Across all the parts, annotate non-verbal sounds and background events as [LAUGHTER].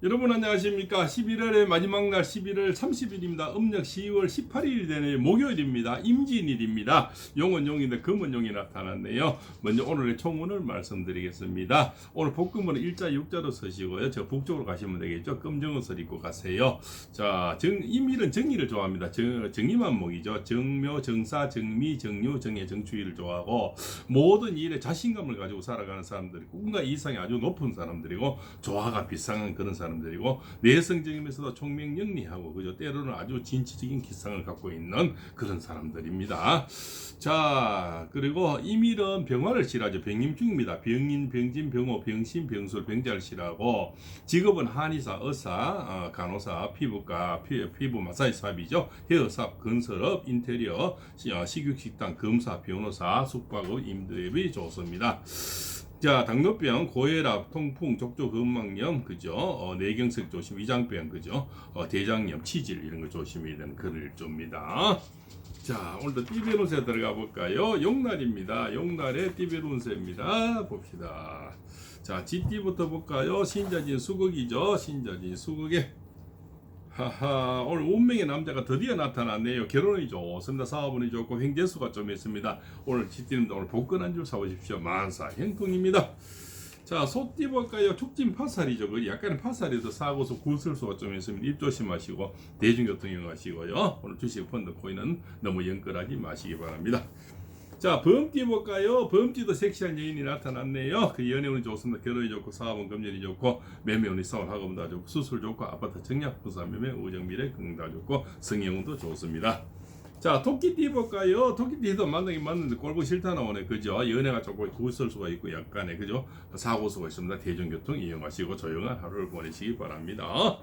여러분 안녕하십니까? 11월의 마지막 날 11월 30일입니다. 음력 10월 18일이 되는 목요일입니다. 임진일입니다. 용은 용인데 금은 용이 나타났네요. 먼저 오늘의 총문을 말씀드리겠습니다. 오늘 복금은 일자 육자로 서시고요. 저 북쪽으로 가시면 되겠죠? 금정옷을 입고 가세요. 자 정, 임일은 정의를 좋아합니다. 정, 정의만목이죠. 정묘 정사 정미 정유 정예 정추위를 좋아하고 모든 일에 자신감을 가지고 살아가는 사람들이고 뭔가 이상이 아주 높은 사람들이고 조화가 비상한 그런 사람 들이고 내성적이면서도 총명영리하고 그죠 때로는 아주 진취적인 기상을 갖고 있는 그런 사람들입니다. 자 그리고 이밀은 병화를 실하죠 병임중입니다. 병인, 병진, 병호, 병신, 병술, 병자를 실하고 직업은 한의사, 의사, 어, 간호사, 피부과, 피, 피부 마사지 사업이죠. 헤어사업, 건설업, 인테리어, 시- 어, 식육식당, 검사, 변호사, 숙박업, 임대업이 좋습니다. 자, 당뇨병, 고혈압, 통풍, 족조 근막염, 그죠? 어, 뇌경색 조심, 위장병, 그죠? 어, 대장염, 치질 이런 거 조심해야 되는 그런 일조입니다. 자, 오늘도 띠별 운세 들어가 볼까요? 용날입니다. 용날의 띠별 운세입니다. 봅시다. 자, 지띠부터 볼까요? 신자진 수극이죠. 신자진 수극에 하하 오늘 운명의 남자가 드디어 나타났네요. 결혼이 좋습니다. 사업운이 좋고 횡재수가 좀 있습니다. 오늘 지띠는 오늘 복권 한줄 사오십시오. 만사 형통입니다. 자, 소띠 볼까요? 축진 파살이죠. 그 약간 파살에서 사고서 구설수가 좀 있으면 입 조심하시고 대중교통 이용하시고요. 오늘 주식 펀드 코인은 너무 연끌하지 마시기 바랍니다. 자, 범띠 볼까요? 범띠도 섹시한 여인이 나타났네요. 그 연애운이 좋습니다. 결혼이 좋고 사업은 금전이 좋고 매매운이 사원 학업은 다 좋고 수술 좋고 아파트 청약 부산 매매 우정 미래 건강 다 좋고 성형운도 좋습니다. 자, 토끼띠 볼까요? 토끼띠도 만나긴 맞는데 꼴보기 싫다 나오네. 그죠? 연애가 조금 구설 수가 있고 약간의 그죠? 사고 수가 있습니다. 대중교통 이용하시고 조용한 하루를 보내시기 바랍니다.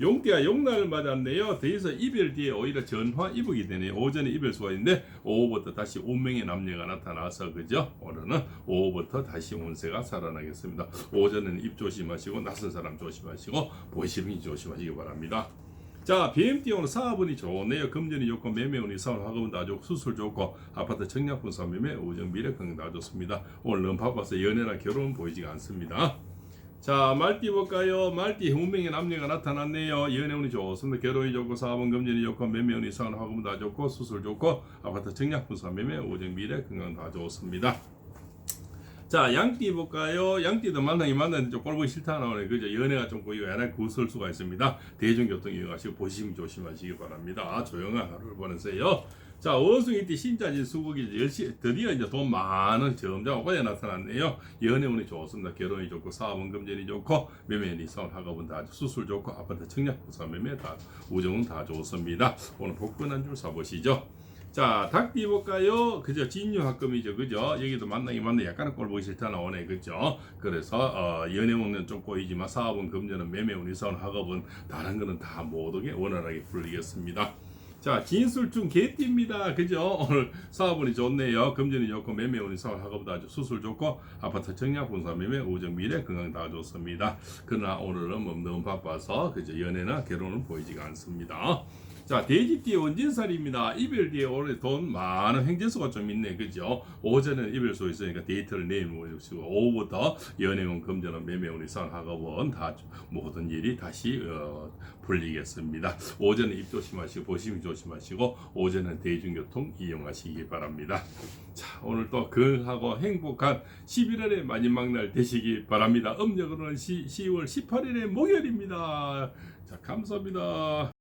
용띠가 용날을 맞았네요. 대에서 이별 뒤에 오히려 전화 이북이 되네요. 오전에 이별 수가 있는데 오후부터 다시 운명의 남녀가 나타나서 그죠? 오늘은 오후부터 다시 운세가 살아나겠습니다. 오전에는 입 조심하시고 낯선 사람 조심하시고 보시는 조심하시기 바랍니다. 자, BMT 오늘 사업운이 좋네요. 금전이 좋고 매매운이 학업은 다 좋고 수술 좋고 아파트 청약분 사매매 우정 미래 건강 다 좋습니다. 오늘 너무 바빠서 연애나 결혼 보이지가 않습니다. 자, 말띠 볼까요? 말띠 운명의 남녀가 나타났네요. 연애운이 좋습니다. 결혼이 좋고 사업은 금전이 좋고 매매운이 사원 학업은 다 좋고 수술 좋고 아파트 청약 분 사 매매 우정 미래 건강 다 좋습니다. 자, 양띠 볼까요? 양띠도 만나기 만나는데 좀 꼴보기 싫다 나오네. 그죠? 연애가 좀 꼬이고 연애 구설 수가 있습니다. 대중교통 이용하시고 보시면 조심하시기 바랍니다. 조용한 하루를 보내세요. 자, 원숭이띠 신자진 수국이 열시 드디어 이제 돈 많은 점자가 오에 나타났네요. 연애 운이 좋습니다. 결혼이 좋고 사업은 금전이 좋고 매매니 사업 학업은 다 수술 좋고 아파트 청약 부사 매매 다 우정은 다 좋습니다. 오늘 복권 한줄 사보시죠. 자, 닭띠 볼까요? 그죠? 진유학금이죠. 그죠? 여기도 만나기 만나 약간은 꼴 보기 싫다 나오네. 그죠? 그래서, 어, 연애운은 좀 꼬이지만 사업은 금전은 매매운 이사원 학업은 다른 거는 다 모두게 원활하게 풀리겠습니다. 자, 진술중 개띠입니다. 그죠? [LAUGHS] 오늘 사업운이 좋네요. 금전이 좋고 매매운이 사원 학업도 아주 수술 좋고 아파트 청약 분사 매매 우정 미래 건강 다 좋습니다. 그러나 오늘은 뭐 너무 바빠서 그죠? 연애나 결혼은 보이지가 않습니다. 자, 돼지 띠의 원진살입니다. 이별 뒤에 올해 돈 많은 횡재수가 좀 있네. 그죠? 오전에는 이별수 있으니까 데이트를 내일 모시고 오후부터 연애운, 금전은 매매운이 산 학업은 다 모든 일이 다시 어, 풀리겠습니다. 오전에 입 조심하시고 보심 조심하시고 오전은 대중교통 이용하시기 바랍니다. 자, 오늘 또 건하고 행복한 11월의 마지막 날 되시기 바랍니다. 음력으로는 10월 18일의 목요일입니다. 자, 감사합니다.